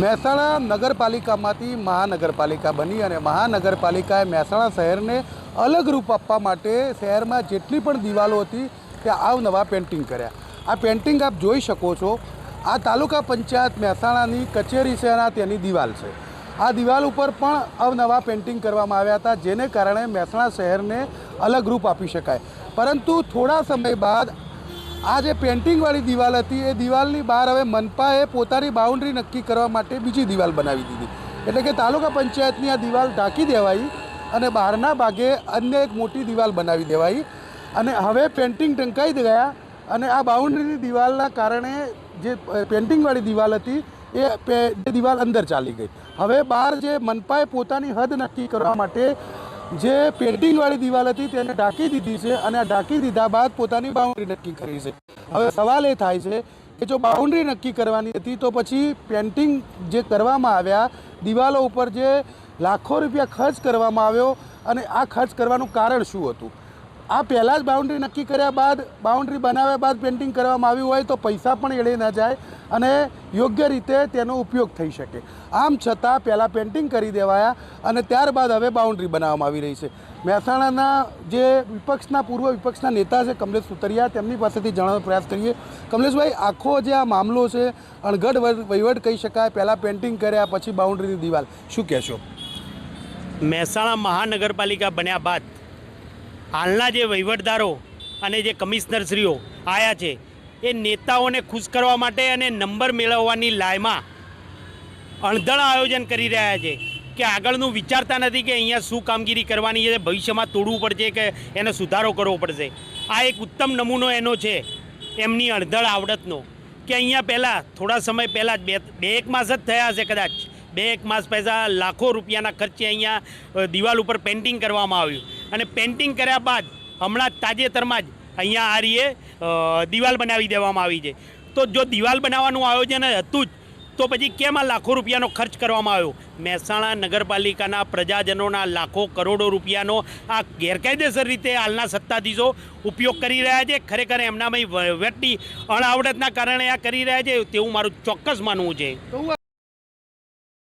મહેસાણા નગરપાલિકામાંથી મહાનગરપાલિકા બની અને મહાનગરપાલિકાએ મહેસાણા શહેરને અલગ રૂપ આપવા માટે શહેરમાં જેટલી પણ દિવાલો હતી તે આવનવા પેન્ટિંગ કર્યા. આ પેન્ટિંગ આપ જોઈ શકો છો, આ તાલુકા પંચાયત મહેસાણાની કચેરી અને તેની દિવાલ છે. આ દિવાલ ઉપર પણ અવનવા પેન્ટિંગ કરવામાં આવ્યા હતા, જેને કારણે મહેસાણા શહેરને અલગ રૂપ આપી શકાય. પરંતુ થોડા સમય બાદ આ જે પેન્ટિંગવાળી દિવાલ હતી, એ દિવાલની બહાર હવે મનપાએ પોતાની બાઉન્ડ્રી નક્કી કરવા માટે બીજી દિવાલ બનાવી દીધી. એટલે કે તાલુકા પંચાયતની આ દિવાલ ઢાંકી દેવાઈ અને બહારના ભાગે અન્ય એક મોટી દિવાલ બનાવી દેવાઈ. અને હવે પેન્ટિંગ ટંકાઈ ગયા અને આ બાઉન્ડ્રીની દિવાલના કારણે જે પેન્ટિંગવાળી દિવાલ હતી એ દિવાલ અંદર ચાલી ગઈ. હવે બહાર જે મનપાએ પોતાની હદ નક્કી કરવા માટે જે પેન્ટિંગવાળી દિવાલ હતી તેને ઢાંકી દીધી છે અને આ ઢાંકી દીધા બાદ પોતાની બાઉન્ડ્રી નક્કી કરી છે. હવે સવાલ એ થાય છે કે જો બાઉન્ડ્રી નક્કી કરવાની હતી તો પછી પેન્ટિંગ જે કરવામાં આવ્યા, દિવાલો ઉપર જે લાખો રૂપિયા ખર્ચ કરવામાં આવ્યો અને આ ખર્ચ કરવાનું કારણ શું હતું? આ પહેલાં જ બાઉન્ડ્રી નક્કી કર્યા બાદ બાઉન્ડ્રી બનાવ્યા બાદ પેન્ટિંગ કરવામાં આવ્યું હોય તો પૈસા પણ એળે ન જાય અને યોગ્ય રીતે તેનો ઉપયોગ થઈ શકે. આમ છતાં પહેલાં પેન્ટિંગ કરી દેવાયા અને ત્યારબાદ હવે બાઉન્ડ્રી બનાવવામાં આવી રહી છે. મહેસાણાના જે વિપક્ષના, પૂર્વ વિપક્ષના નેતા છે કમલેશ સુતરિયા, તેમની પાસેથી જાણવાનો પ્રયાસ કરીએ. કમલેશભાઈ, આખો જે આ મામલો છે, અણઘડ વહીવટ કહી શકાય, પહેલાં પેન્ટિંગ કર્યા, પછી બાઉન્ડ્રીની દિવાલ. શું કહેશો? મહેસાણા મહાનગરપાલિકા બન્યા બાદ હાલના જે વહીવટદારો અને જે કમિશનરશ્રીઓ આવ્યા છે, એ નેતાઓને ખુશ કરવા માટે અને નંબર મેળવવાની લાયમાં અણધણ આયોજન કરી રહ્યા છે કે આગળનું વિચારતા નથી કે અહીંયા શું કામગીરી કરવાની છે, ભવિષ્યમાં તોડવું પડશે કે એને સુધારો કરવો પડશે. આ એક ઉત્તમ નમૂનો એનો છે, એમની અણધળ આવડતનો. કે અહીંયા પહેલાં, થોડા સમય પહેલાં જ બે બે એક માસ જ થયા હશે કદાચ. બે એક માસ પહેલાં લાખો રૂપિયાના ખર્ચે અહીંયા દિવાલ ઉપર પેઇન્ટિંગ કરવામાં આવ્યું. અને પેઇન્ટિંગ કર્યા બાદ હમણાં તાજેતરમાં જ અહીંયા આ રીએ દિવાલ બનાવી દેવામાં આવી છે. તો જો દિવાલ બનાવવાનું આયોજન હતું જ, તો પછી કેમ આ લાખો રૂપિયાનો ખર્ચ કરવામાં આવ્યો? મહેસાણા નગરપાલિકાના પ્રજાજનોના લાખો કરોડો રૂપિયાનો આ ગેરકાયદેસર રીતે હાલના સત્તાધીશો ઉપયોગ કરી રહ્યા છે. ખરેખર એમનામાં વ્યક્તિ અણઆવડતના કારણે આ કરી રહ્યા છે. તેવું મારું ચોક્કસ માનવું છે.